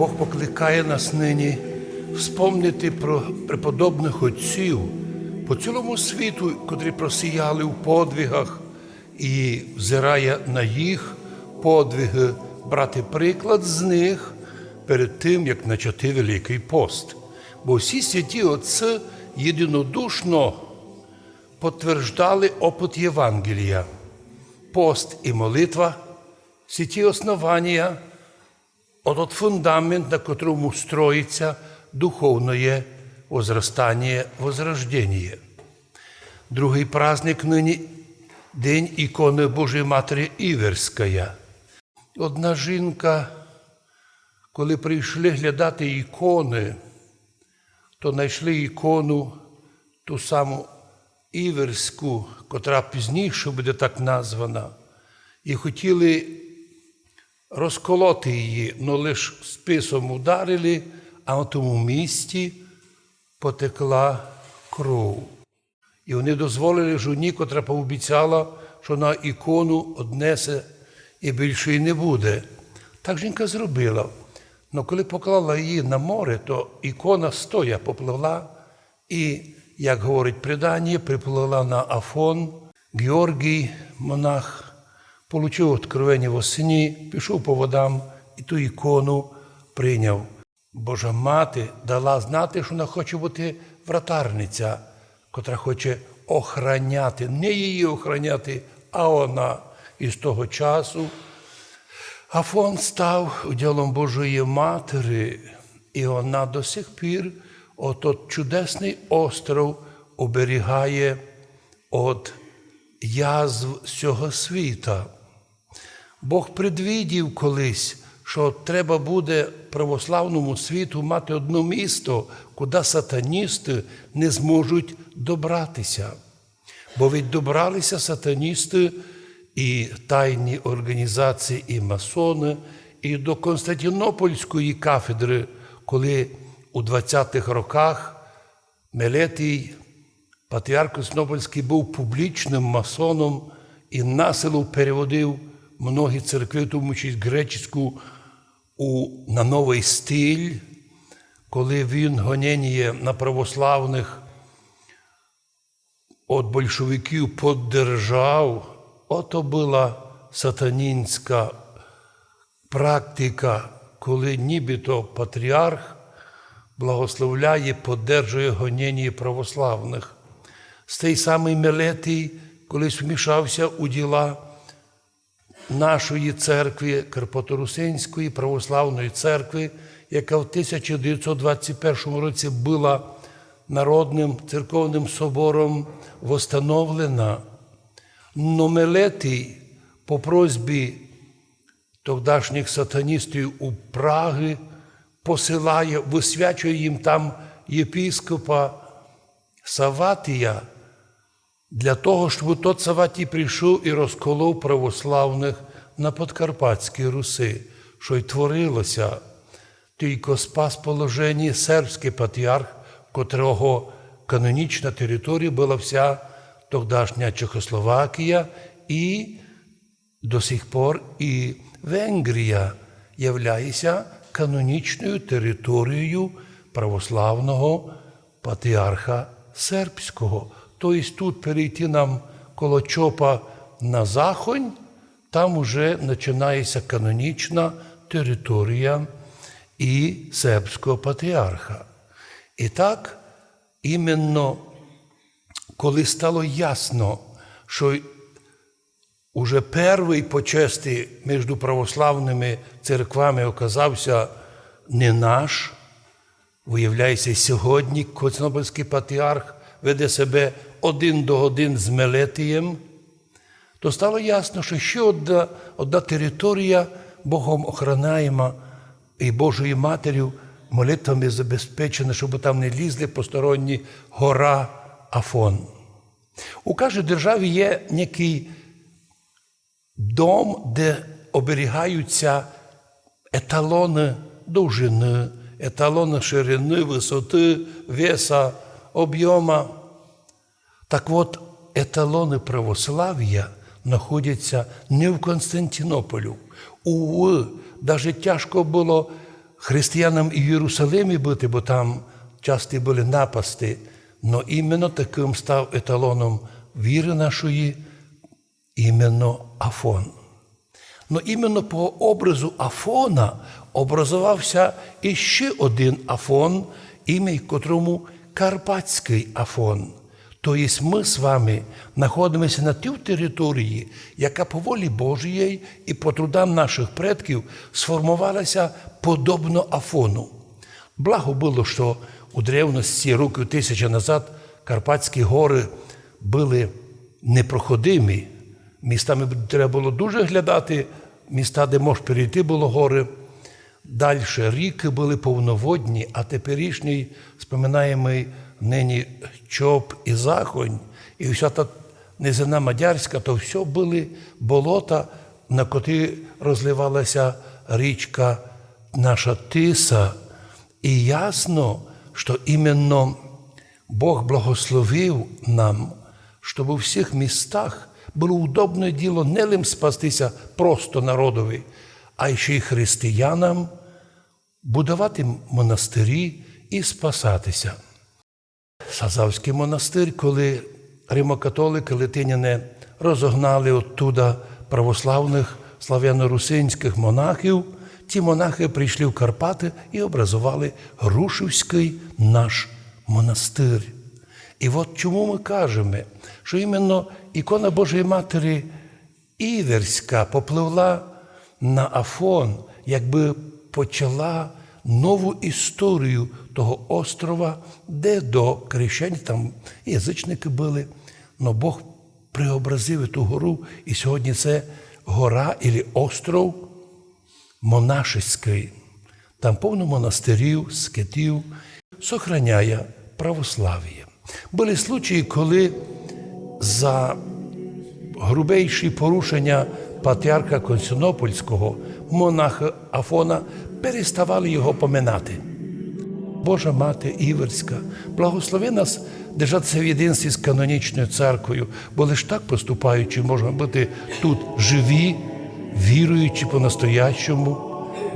Бог покликає нас нині вспомнити про преподобних отців по цілому світу, котрі просіяли в подвигах, і взирає на їх подвиги, брати приклад з них перед тим, як начати Великий пост. Бо всі святі отці єдинодушно потверждали опит Євангелія, пост і молитва, всі ті основання, от фундамент, на котрому строїться духовне возрастання, возрождення. Другий праздник нині День ікони Божої Матері Іверська. Одна жінка, коли прийшли глядати ікони, то знайшли ікону ту саму Іверську, котра пізніше буде так названа, і хотіли розколоти її, але лише списом ударили, а в тому місті потекла кров. І вони дозволили жоні, котра пообіцяла, що на ікону однесе і більше й не буде. Так жінка зробила. Але коли поклала її на море, то ікона стоя попливла і, як говорить предання, приплила на Афон. Георгій, монах, получив откровення в осені, пішов по водам і ту ікону прийняв. Божа мати дала знати, що вона хоче бути вратарниця, котра хоче охраняти, не її охраняти, а вона. І з того часу Афон став уділом Божої Матері, і вона до сих пір, отот чудесний остров оберігає від язв цього світа. Бог предвідів колись, що треба буде православному світу мати одне місто, куди сатаністи не зможуть добратися. Бо віддобралися сатаністи і тайні організації, і масони, і до Константинопольської кафедри, коли у 20-х роках Мелетій, патріарх Константинопольський, був публічним масоном і насилу переводив многі церкви, тому числі греческу, у, на новий стиль, коли він гонення на православних от большевиків поддержав, ото була сатанінська практика, коли нібито патріарх благословляє, поддержує гонення православних. З той самий Мелетій колись вмішався у діла нашої церкви, Карпаторусинської православної церкви, яка в 1921 році була Народним церковним собором восстановлена. Но Мелетій по просьбі тогдашніх сатаністів у Праги посилає, висвячує їм там єпіскопа Саватія для того, щоб тот Саватій прийшов і розколов православних на Подкарпатській Руси, що й творилося. Тільки спас положення сербський патріарх, котрого канонічна територія була вся тогдашня Чехословакія і до сих пор і Венгрія являється канонічною територією православного патріарха сербського. Тобто тут перейти нам коло чопа на захонь, там уже починається канонічна територія і сербського патріарха. І так, іменно коли стало ясно, що уже перший почесті між православними церквами оказався не наш, виявляється, сьогодні Константинопольський патріарх веде себе один до один з Мелетієм, то стало ясно, що ще одна, одна територія Богом охранаєма і Божою Матір'ю молитвами забезпечена, щоб там не лізли посторонні гора Афон. У кожній державі є некий дом, де оберігаються еталони довжини, еталони ширини, висоти, веса, об'єма. Так от, еталони православ'я знаходяться не в Константинополю. У навіть тяжко було християнам і в Єрусалимі бути, бо там часті були напасти, но іменно таким став еталоном віри нашої, іменно Афон. Но іменно по образу Афона образувався іще один Афон, ім'я котрому Карпатський Афон. Тобто ми з вами знаходимося на тій території, яка по волі Божій і по трудам наших предків сформувалася подобно Афону. Благо було, що у древності років тисяча назад Карпатські гори були непроходимі. Містами треба було дуже глядати, міста, де можеш перейти, було гори. Далі ріки були повноводні, а теперішній, споминаємо нині Чоп і Захонь, і вся та низина Мадярська, то все були болота, на котрі розливалася річка наша Тиса. І ясно, що іменно Бог благословив нам, щоб у всіх містах було удобне діло не лим спастися просто народові, а ще й християнам будувати монастирі і спасатися. Сазавський монастир, коли римокатолики литиняни розогнали оттуда православних славяно-русинських монахів, ті монахи прийшли в Карпати і образували Грушівський наш монастир. І от чому ми кажемо, що іменно ікона Божої Матері Іверська попливла на Афон, якби почала нову історію того острова, де до крещень там язичники були, але Бог преобразив ту гору, і сьогодні це гора або остров монашеський. Там повно монастирів, скитів, сохраняє православ'я. Були случаї, коли за грубейші порушення патріарха Константинопольського монаха Афона переставали його поминати. Божа мати Іверська, благослови нас держатися в єдинстві з канонічною церквою, бо лише так поступаючи, можна бути тут живі, віруючи по-настоящому,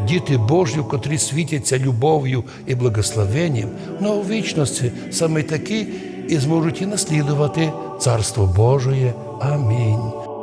діти Божі, котрі світяться любов'ю і благословенням, но у вічності саме такі і зможуть і наслідувати Царство Божоє. Амінь.